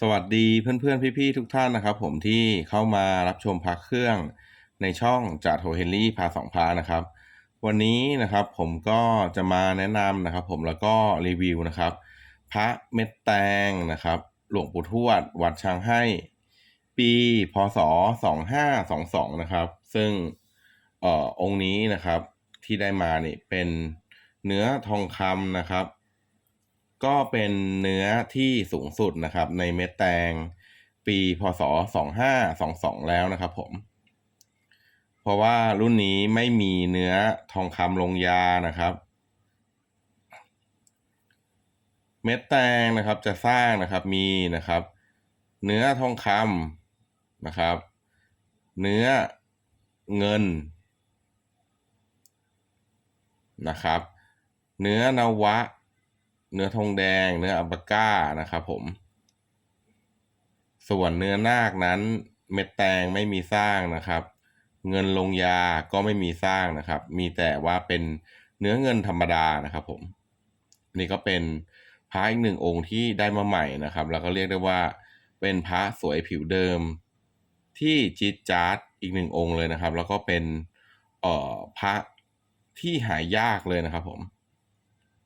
สวัสดีเพื่อนๆ พี่ๆ ทุกท่านนะครับผมที่เข้ามารับชมพักเครื่องในช่องจ่าโทเฮนรี่พาสองพานะครับ วันนี้นะครับผมก็จะมาแนะนำนะครับ ผมแล้วก็รีวิวนะครับ พระเม็ดแตงนะครับ หลวงปู่ทวด วัดช้างให้ ปีพศ 2522 นะครับ ซึ่งเอ่อองค์นี้นะครับที่ได้มาเนี่ยเป็นเนื้อทองคำนะครับ ก็เป็นเนื้อที่สูงสุดนะครับในเม็ดแตงปีพศ 2522 แล้วนะครับผม เพราะว่ารุ่นนี้ไม่มีเนื้อทองคำลงยานะครับ เม็ดแตงนะครับจะสร้างนะครับมีนะครับ เนื้อทองคำนะครับ เนื้อเงินนะครับ เนื้อนวะ เนื้อทองแดง เนื้ออัลปาก้านะครับผม ส่วนเนื้อนาคนั้น เม็ดแตงไม่มีสร้างนะครับ เงินลงยาก็ไม่มีสร้างนะครับ มีแต่ว่าเป็นเนื้อเงินธรรมดานะครับ ผม นี่ก็เป็นพระอีกหนึ่งองค์ที่ได้มาใหม่นะครับ แล้วก็เรียกได้ว่าเป็นพระสวยผิวเดิม ที่จิตจาร์ดอีกหนึ่งองค์เลยนะครับ แล้วก็เป็นเอ่อพระที่หายากเลยนะครับผม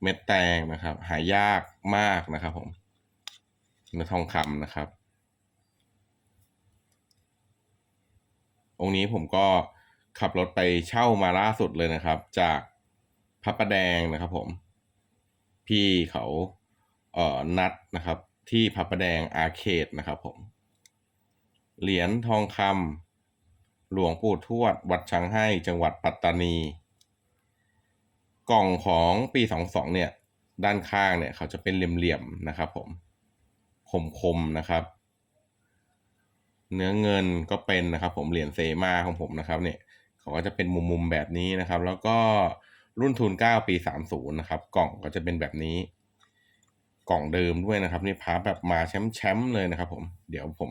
เม็ดแตงนะครับ หายากมากนะครับผมเนื้อทองคำนะครับ องค์นี้ผมก็ขับรถไปเช่ามาล่าสุดเลยนะครับ จากพระประแดงนะครับผม พี่เขาเอ่อนัดนะครับ ที่พระประแดงอาร์เคดนะครับผม เหรียญทองคำหลวงปู่ทวด วัดช้างให้จังหวัดปัตตานี กล่องของปีสองสองเนี่ย ด้านข้างเนี่ยเขาจะเป็นเหลี่ยมๆนะครับผมคมๆนะครับ เนื้อเงินก็เป็นนะครับผมเหรียญเซมาของผมนะครับเนี่ยเขาก็จะเป็นมุมๆแบบนี้นะครับ แล้วก็รุ่นทุนเก้าปีสามศูนย์นะครับ กล่องก็จะเป็นแบบนี้ กล่องเดิมด้วยนะครับนี่พาแบบมาแชมป์ๆเลยนะครับ ผมเดี๋ยวผม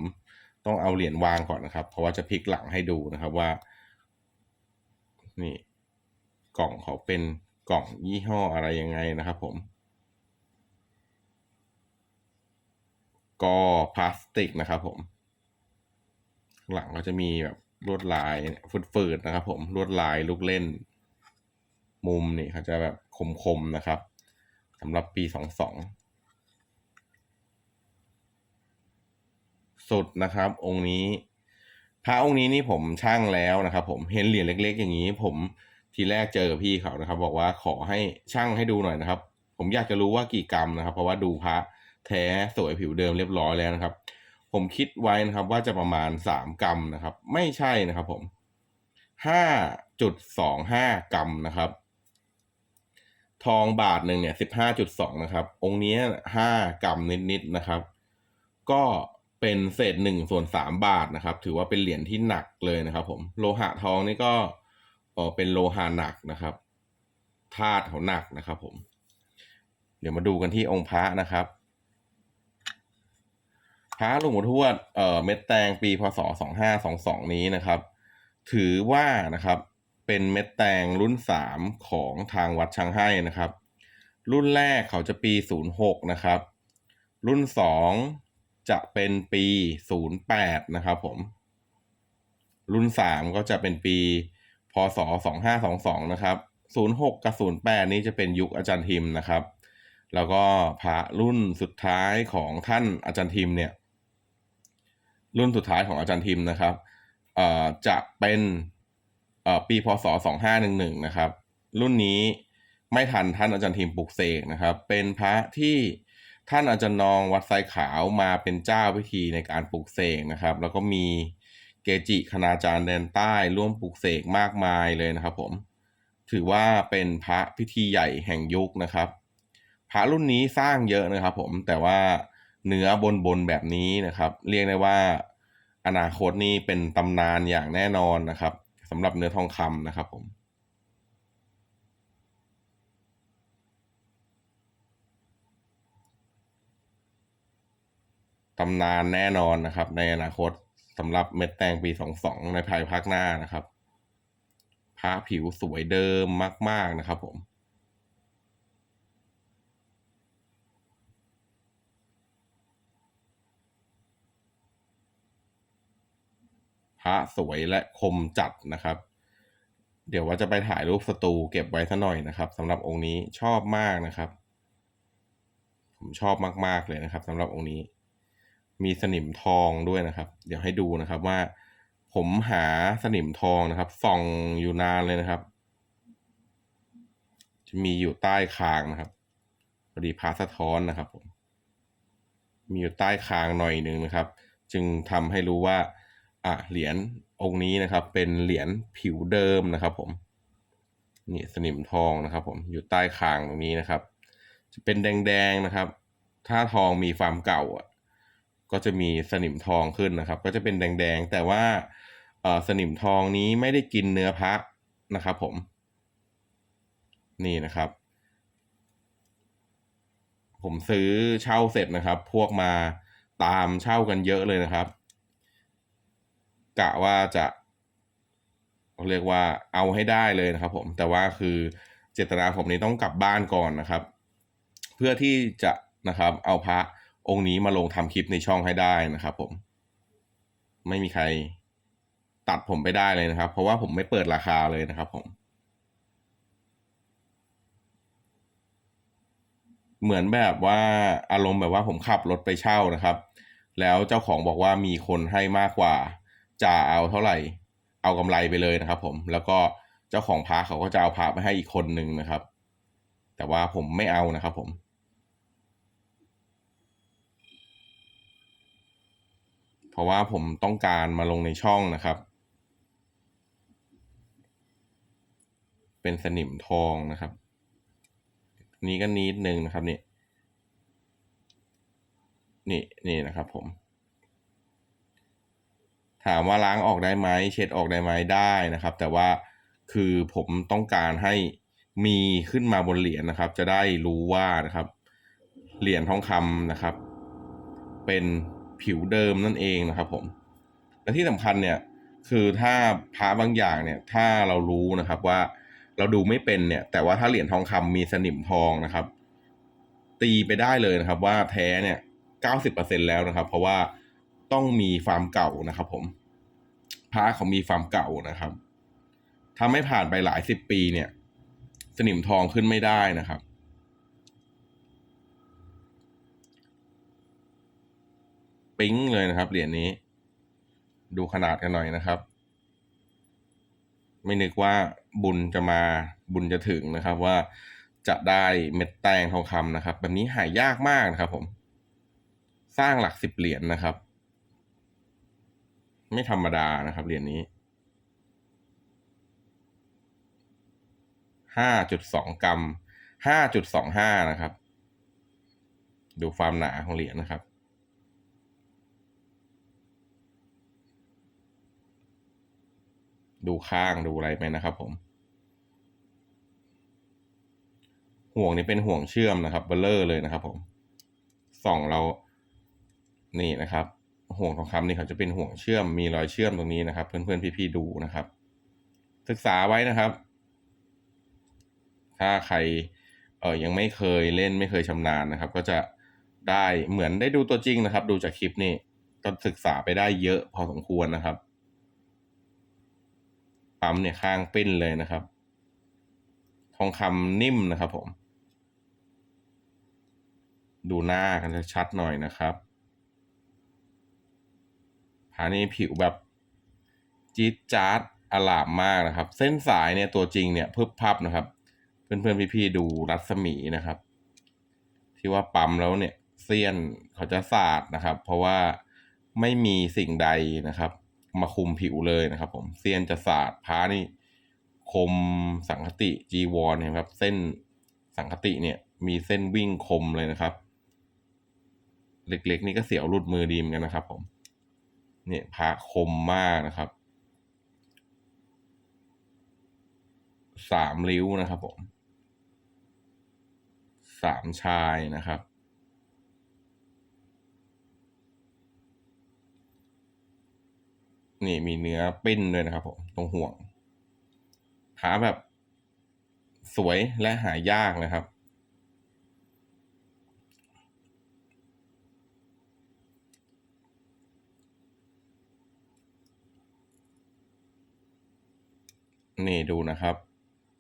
ต้องเอาเหรียญวางก่อนนะครับ เพราะว่าจะพลิกหลังให้ดูนะครับว่า นี่ กล่องเขาเป็น กล่องยี่ห้ออะไรยังไงนะครับผมก็พลาสติกนะครับผม หลังก็จะมีแบบลวดลายฟืดๆนะครับ ผมลวดลายลูกเล่น มุมนี่เขาจะแบบคมๆนะครับสำหรับปีสองสองสุดนะครับ องค์นี้ พระองค์นี้นี่ผมช่างแล้วนะครับ ผมเห็นเหรียญเล็ก ๆ อย่างนี้ ผม ทีแรกเจอกับพี่เขานะครับ บอกว่าขอให้ช่างให้ดูหน่อยนะครับ ผมอยากจะรู้ว่ากี่กรัมนะครับ เพราะว่าดูพระแท้สวยผิวเดิมเรียบร้อยแล้วนะครับ ผมคิดไว้นะครับ ว่าจะประมาณสามกรัมนะครับ ไม่ใช่นะครับ ผมห้าจุดสองห้ากรัมนะครับ ทองบาทหนึ่งเนี่ยสิบห้าจุดสองนะครับ องค์นี้ห้ากรัมนิดๆนะครับ ก็เป็นเศษหนึ่งส่วนสามบาทนะครับ ถือว่าเป็นเหรียญที่หนักเลยนะครับ ผม โลหะทองนี่ก็ ออเป็นโลหะหนักนะครับธาตุเขาหนักนะครับ ผม เดี๋ยวมาดูกันที่องค์พระนะครับ พระหลวงปู่ทวดเอ่อเม็ดแตงปีพศสองห้าสองสองนี้นะครับ ถือว่านะครับ เป็นเม็ดแตงรุ่นสามของทางวัดช้างให้นะครับ รุ่นแรกเขาจะปีศูนย์หกนะครับ รุ่นสองจะเป็นปีศูนย์แปดนะครับ ผม รุ่นสามก็จะเป็นปี ศสองห้าสองสองนะครับศูนย์หกกับศูนย์แปดนี้จะเป็นยุคอาจารย์ทิมนะครับ แล้วก็พระรุ่นสุดท้ายของท่านอาจารย์ทิมเนี่ย รุ่นสุดท้ายของอาจารย์ทิมนะครับเอ่อจะเป็นเอ่อปีพศสองห้าหนึ่งหนึ่งนะครับ รุ่นนี้ไม่ทันท่านอาจารย์ทิมปลุกเสกนะครับ เป็นพระที่ท่านอาจารย์นองวัดไซขาวมาเป็นเจ้าพิธีในการปลุกเสกนะครับ แล้วก็มี จิคณาจารย์แดนใต้ร่วมปลุกเสกมากมายเลยนะครับผม ถือว่าเป็นพระพิธีใหญ่แห่งยุคนะครับ พระรุ่นนี้สร้างเยอะนะครับผมแต่ว่าเนื้อบนบนแบบนี้นะครับ เรียกได้ว่า อนาคตนี่เป็นตำนานอย่างแน่นอนนะครับสำหรับเนื้อทองคำนะครับผมตำนานแน่นอนนะครับในอนาคต สำหรับเม็ดแตงปีสองสองในภายภาคหน้านะครับพระผิวสวยเดิมมาก ๆ นะครับผม พระสวยและคมจัดนะครับ เดี๋ยวว่าจะไปถ่ายรูปสตูเก็บไว้ซะหน่อยนะครับสำหรับองค์นี้ชอบมากนะครับ ผมชอบมาก ๆ เลยนะครับสำหรับองค์นี้ มีสนิมทองด้วยนะครับ เดี๋ยวให้ดูนะครับว่า ผมหาสนิมทองนะครับส่องอยู่นานเลยนะครับ จะมีอยู่ใต้คางนะครับพอดีพาสะท้อนนะครับผมมีอยู่ใต้คางหน่อยหนึ่งนะครับ จึงทำให้รู้ว่าอะเหรียญองค์นี้นะครับ เป็นเหรียญผิวเดิมนะครับ ผมนี่สนิมทองนะครับ ผมอยู่ใต้คางตรงนี้นะครับ จะเป็นแดงๆนะครับ ถ้าทองมีความเก่าอะ ก็จะมีสนิมทองขึ้นนะครับ ก็จะเป็นแดงๆ แต่ว่าสนิมทองนี้ไม่ได้กินเนื้อพระนะครับ ผม นี่นะครับ ผมซื้อเช่าเสร็จนะครับ พวกมาตามเช่ากันเยอะเลยนะครับกะว่าจะเรียกว่าเอาให้ได้เลยนะครับ ผม แต่ว่าคือเจตนาผมนี้ต้องกลับบ้านก่อนนะครับ เพื่อที่จะนะครับ เอาพระ องค์นี้มาลงทำคลิปในช่องให้ได้นะครับ ผม ไม่มีใครตัดผมไปได้เลยนะครับ เพราะว่าผมไม่เปิดราคาเลยนะครับ ผม เหมือนแบบว่าอารมณ์แบบว่าผมขับรถไปเช่านะครับ แล้วเจ้าของบอกว่ามีคนให้มากกว่าจะเอาเท่าไหร่ เอากำไรไปเลยนะครับ ผมแล้วก็เจ้าของพระเขาก็จะเอาพระไปให้อีกคนหนึ่งนะครับ แต่ว่าผมไม่เอานะครับ ผม เพ ราะว่าผมต้องการมาลงในช่องนะครับ เป็นสนิมทองนะครับ นี้ก็นิดนึงนะครับนี่นี่นี่นะครับผม ถามว่าล้างออกได้ไหมเช็ดออกได้ไหมได้นะครับ แต่ว่าคือผมต้องการให้มีขึ้นมาบนเหรียญนะครับ จะได้รู้ว่านะครับ เหรียญทองคำนะครับ เป็น ผิวเดิมนั่นเองนะครับ ผมและที่สำคัญเนี่ยคือถ้าพระบางอย่างเนี่ยถ้าเรารู้นะครับว่าเราดูไม่เป็นเนี่ย แต่ว่าถ้าเหรียญทองคำมีสนิมทองนะครับ ตีไปได้เลยนะครับ ว่าแท้เนี่ยเก้าสิบเปอร์เซ็นแล้วนะครับ เพราะว่าต้องมีฟาร์มเก่านะครับ ผมพระเขามีฟาร์มเก่านะครับถ้าไม่ผ่านไปหลายสิบปีเนี่ย สนิมทองขึ้นไม่ได้นะครับ ปิ๊งเลยนะครับเหรียญนี้ ดูขนาดกันหน่อยนะครับ ไม่นึกว่าบุญจะมาบุญจะถึงนะครับ ว่าจะได้เม็ดแตงทองคำนะครับ แบบนี้หายยากมากนะครับผม สร้างหลักสิบเหรียญนนะครับ ไม่ธรรมดานะครับเหรียญนี้ห้าจุดสองกรัมห้าจุดสองห้านะครับ ดูความหนาของเหรียญนะครับ ดูข้างดูอะไรไปนะครับผม ห่วงนี้เป็นห่วงเชื่อมนะครับเบลเลอร์เลยนะครับ ผมส่องเรานี่นะครับ ห่วงทองคำนี่เขาจะเป็นห่วงเชื่อมมีรอยเชื่อมตรงนี้นะครับ เพื่อนๆพี่ๆดูนะครับ ศึกษาไว้นะครับ ถ้าใครเออยังไม่เคยเล่นไม่เคยชำนาญนะครับ ก็จะได้เหมือนได้ดูตัวจริงนะครับ ดูจากคลิปนี่ก็ศึกษาไปได้เยอะพอสมควรนะครับ ปั๊มเนี่ยข้างปิ้นเลยนะครับ ทองคำนิ่มนะครับผม ดูหน้ากันชัดหน่อยนะครับผานี้ผิวแบบจี๊ดจ๊าดอลามมากนะครับ เส้นสายเนี่ยตัวจริงเนี่ยพึบพับนะครับ เพื่อนๆพี่ๆดูรัศมีนะครับ ที่ว่าปั๊มแล้วเนี่ยเซียนเขาจะสาดนะครับ เพราะว่าไม่มีสิ่งใดนะครับ มาคุมผิวเลยนะครับผมเซียนจะสาดพานี่ คมสังคติจีวรนะครับ เส้นสังคติเนี่ย มีเส้นวิ่งคมเลยนะครับ เล็กๆ นี่ก็เสียวรุดมือดีมกันนะครับ ผม เนี่ยพระคมมากนะครับสามริ้วนะครับผมสามชายนะครับ นี่มีเนื้อปิ้นด้วยนะครับผมตรงห่วง หาแบบสวยและหายากนะครับ นี่ดูนะครับ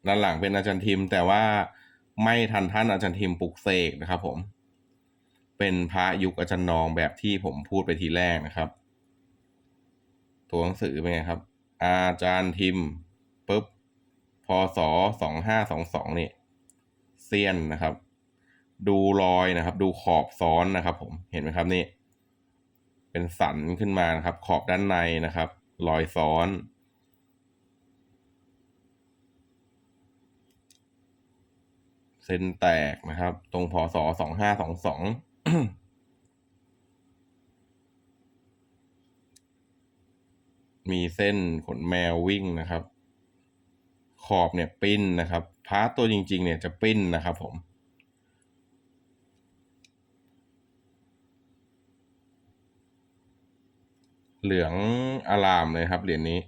ด้านหลังเป็นอาจารย์ทิม แต่ว่าไม่ทันท่านอาจารย์ทิมปลุกเสกนะครับผม เป็นพระยุคอาจารย์นองแบบที่ผมพูดไปทีแรกนะครับ ตัวหนังสือเป็นไงครับ อาจารย์ทิมปุ๊บพศสองห้าสองสองนี่เซียนนะครับ ดูรอยนะครับ ดูขอบซ้อนนะครับ ผมเห็นไหมครับนี่ เป็นสันขึ้นมานะครับ ขอบด้านในนะครับ รอยซ้อนเส้นแตกนะครับ ตรงพศสองห้าสองสอง มีเส้นขนแมววิ่งนะครับ ขอบเนี่ยปิ้นนะครับพาร์ตตัวจริง ๆ เนี่ยจะปิ้นนะครับผมเหลืองอลามเลยครับเหรียญนี้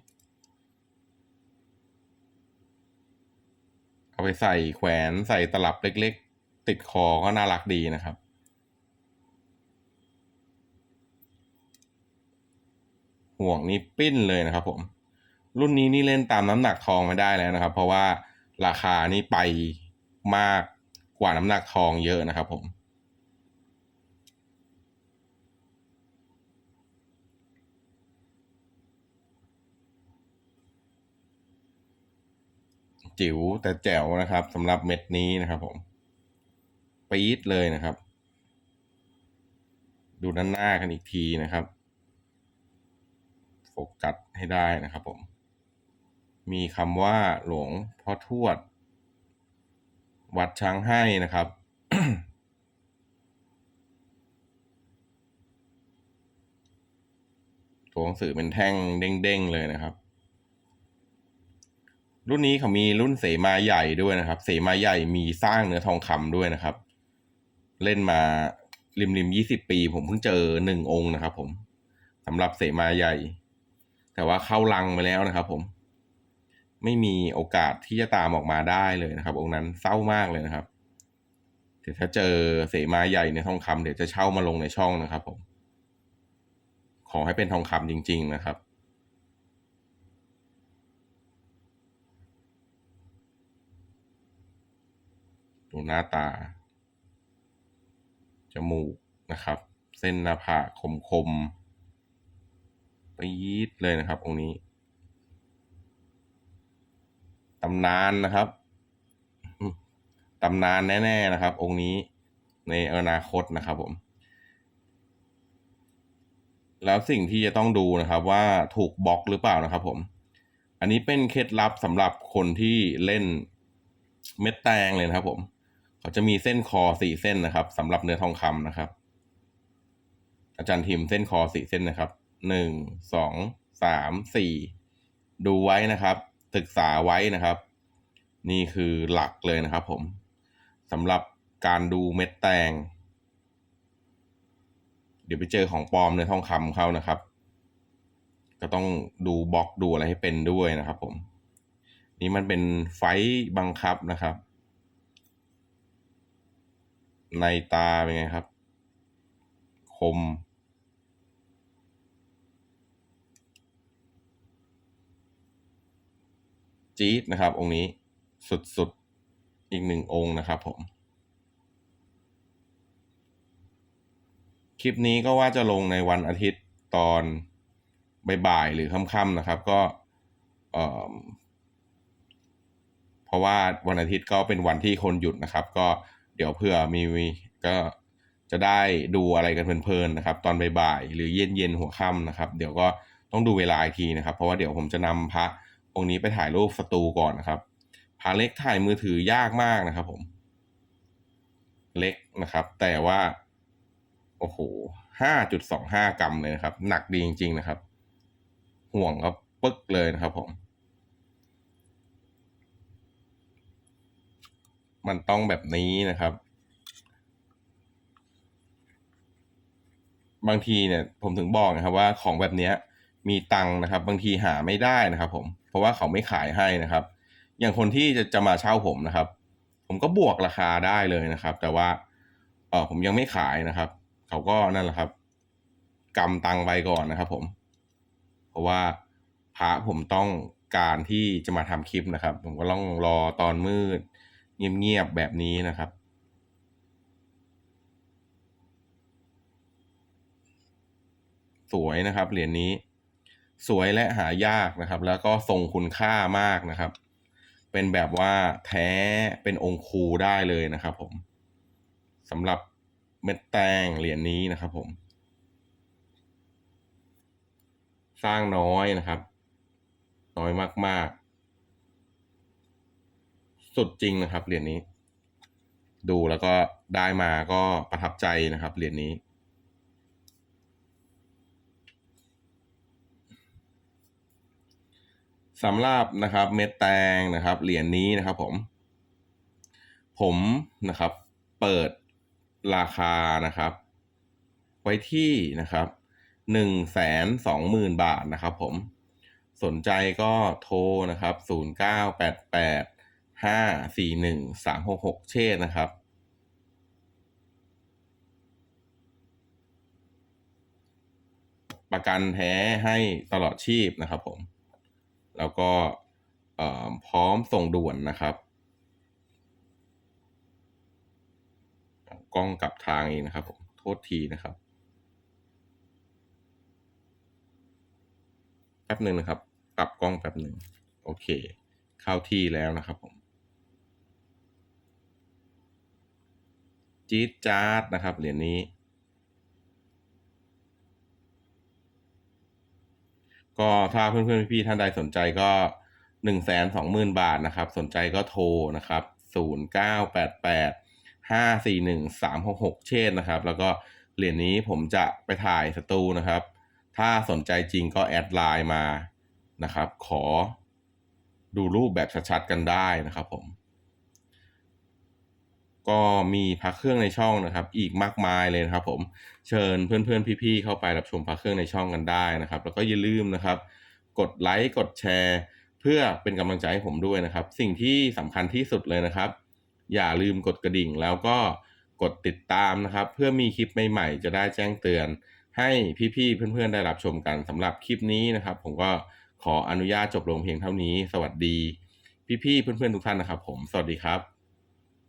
เอาไปใส่แขวนใส่ตลับเล็ก ๆ ติดคอก็น่ารักดีนะครับ ห่วงนี้ปิ้นเลยนะครับผม รุ่นนี้นี่เล่นตามน้ำหนักทองไม่ได้แล้วนะครับ เพราะว่าราคานี่ไปมากกว่าน้ำหนักทองเยอะนะครับผมจิ๋วแต่แจ๋วนะครับสำหรับเม็ดนี้นะครับผมปี๊ดเลยนะครับ ดูด้านหน้ากันอีกทีนะครับ โฟกัสให้ได้นะครับผม มีคำว่าหลวงพ่อทวด วัดช้างให้นะครับตัวหนังสือเป็นแท่งเด้งๆเลยนะครับ รุ่นนี้เขามีรุ่นเสมาใหญ่ด้วยนะครับ เสมาใหญ่มีสร้างเนื้อทองคำด้วยนะครับ เล่นมาริมริมยี่สิบปี ผมเพิ่งเจอหนึ่งองค์นะครับ ผมสำหรับเสมาใหญ่ แต่ว่าเข้าลังไปแล้วนะครับ ผม ไม่มีโอกาสที่จะตามออกมาได้เลยนะครับ องค์นั้นเศร้ามากเลยนะครับเดี๋ยวถ้าเจอเสมาใหญ่ในทองคำเดี๋ยวจะเช่ามาลงในช่องนะครับ ผม ขอให้เป็นทองคำจริง ๆ นะครับ ดูหน้าตา จมูกนะครับ เส้นหน้าผากคมๆ ปี๊ดเลยนะครับ องค์นี้ตำนานนะครับตำนานแน่ๆนะครับ องค์นี้ในอนาคตนะครับผม แล้วสิ่งที่จะต้องดูนะครับว่าถูกบล็อกหรือเปล่านะครับ ผม อันนี้เป็นเคล็ดลับสำหรับคนที่เล่นเม็ดแตงเลยนะครับ ผมเขาจะมีเส้นคอสี่เส้นนะครับสำหรับเนื้อทองคำนะครับ อาจารย์ทิมเส้นคอสี่เส้นนะครับ หนึ่งสองสามสี่ดูไว้นะครับ ศึกษาไว้นะครับ นี่คือหลักเลยนะครับผมสำหรับการดูเม็ดแตง เดี๋ยวไปเจอของปลอมในทองคำเขานะครับ ก็ต้องดูบล็อกดูอะไรให้เป็นด้วยนะครับ ผม นี่มันเป็นไฟต์บังคับนะครับ ในตาเป็นไงครับ คม จี๊ดนะครับ องค์นี้สุดๆ อีกหนึ่งองค์นะครับผม คลิปนี้ก็ว่าจะลงในวันอาทิตย์ตอนบ่ายๆหรือค่ำๆนะครับ ก็เออเพราะว่าวันอาทิตย์ก็เป็นวันที่คนหยุดนะครับ ก็เดี๋ยวเผื่อมีก็จะได้ดูอะไรกันเพลินๆนะครับ ตอนบ่ายๆหรือเย็นๆหัวค่ำนะครับ เดี๋ยวก็ต้องดูเวลาอีกทีนะครับ เพราะว่าเดี๋ยวผมจะนำพระ องค์นี้ไปถ่ายรูปสตูก่อนนะครับพระเล็กถ่ายมือถือยากมากนะครับผม เล็กนะครับ แต่ว่า โอ้โหห้าจุดสองห้ากรัมเลยนะครับ หนักดีจริง ๆ นะครับ ห่วงก็ปึ๊กเลยนะครับผม มันต้องแบบนี้นะครับ บางทีเนี่ย ผมถึงบอกนะครับว่าของแบบเนี้ยมีตังนะครับ บางทีหาไม่ได้นะครับผม เพราะว่าเขาไม่ขายให้นะครับ อย่างคนที่จะจะมาเช่าผมนะครับ ผมก็บวกราคาได้เลยนะครับ แต่ว่าเออผมยังไม่ขายนะครับ เขาก็นั่นแหละครับกำตังไปก่อนนะครับ ผม เพราะว่าพระผมต้องการที่จะมาทำคลิปนะครับ ผมก็ต้องรอตอนมืด เงียบๆแบบนี้นะครับ สวยนะครับเหรียญนี้ สวยและหายากนะครับ แล้วก็ทรงคุณค่ามากนะครับ เป็นแบบว่าแท้เป็นองค์ครูได้เลยนะครับ ผมสำหรับเม็ดแตงเหรียญนี้นะครับผม สร้างน้อยนะครับ น้อยมาก ๆ สุดจริงนะครับเหรียญนี้ ดูแล้วก็ได้มาก็ประทับใจนะครับเหรียญนี้ สำหรับนะครับเม็ดแตงนะครับเหรียญนี้นะครับผม ผมนะครับเปิดราคานะครับ ไว้ที่นะครับหนึ่งแสนสองหมื่นบาทนะครับผมสนใจก็โทรนะครับศูนย์เก้าแปดแปดห้าสี่หนึ่งสามหกหกเชษนะครับประกันแท้ให้ตลอดชีพนะครับผม แล้วก็พร้อมส่งด่วนนะครับ กล้องกลับทางเองนะครับผมโทษทีนะครับแป๊บหนึ่งนะครับ ปรับกล้องแป๊บหนึ่งโอเค เข้าที่แล้วนะครับผมจี๊ดจ๊าดนะครับเหรียญนี้ ก็ถ้าเพื่อนๆพี่ๆท่านใดสนใจก็หนึ่งแสนสองหมื่นบาทนะครับ สนใจก็โทรนะครับศูนย์เก้าแปดแปดห้าสี่หนึ่งสามหกหกเช่นนะครับ แล้วก็เหรียญนี้ผมจะไปถ่ายสตูนะครับ ถ้าสนใจจริงก็แอดไลน์มานะครับ ขอดูรูปแบบชัดๆกันได้นะครับผม ก็มีพักเครื่องในช่องนะครับ อีกมากมายเลยนะครับ ผมเชิญเพื่อนๆพี่ๆเข้าไปรับชมพักเครื่องในช่องกันได้นะครับ แล้วก็อย่าลืมนะครับ กดไลค์กดแชร์ เพื่อเป็นกำลังใจให้ผมด้วยนะครับ สิ่งที่สำคัญที่สุดเลยนะครับ อย่าลืมกดกระดิ่งแล้วก็กดติดตามนะครับ เพื่อมีคลิปใหม่ๆจะได้แจ้งเตือน ให้พี่ๆเพื่อนๆได้รับชมกันสำหรับคลิปนี้นะครับ ผมก็ขออนุญาตจบลงเพียงเท่านี้ สวัสดี พี่ๆเพื่อนๆทุกท่านนะครับ ผมสวัสดีครับ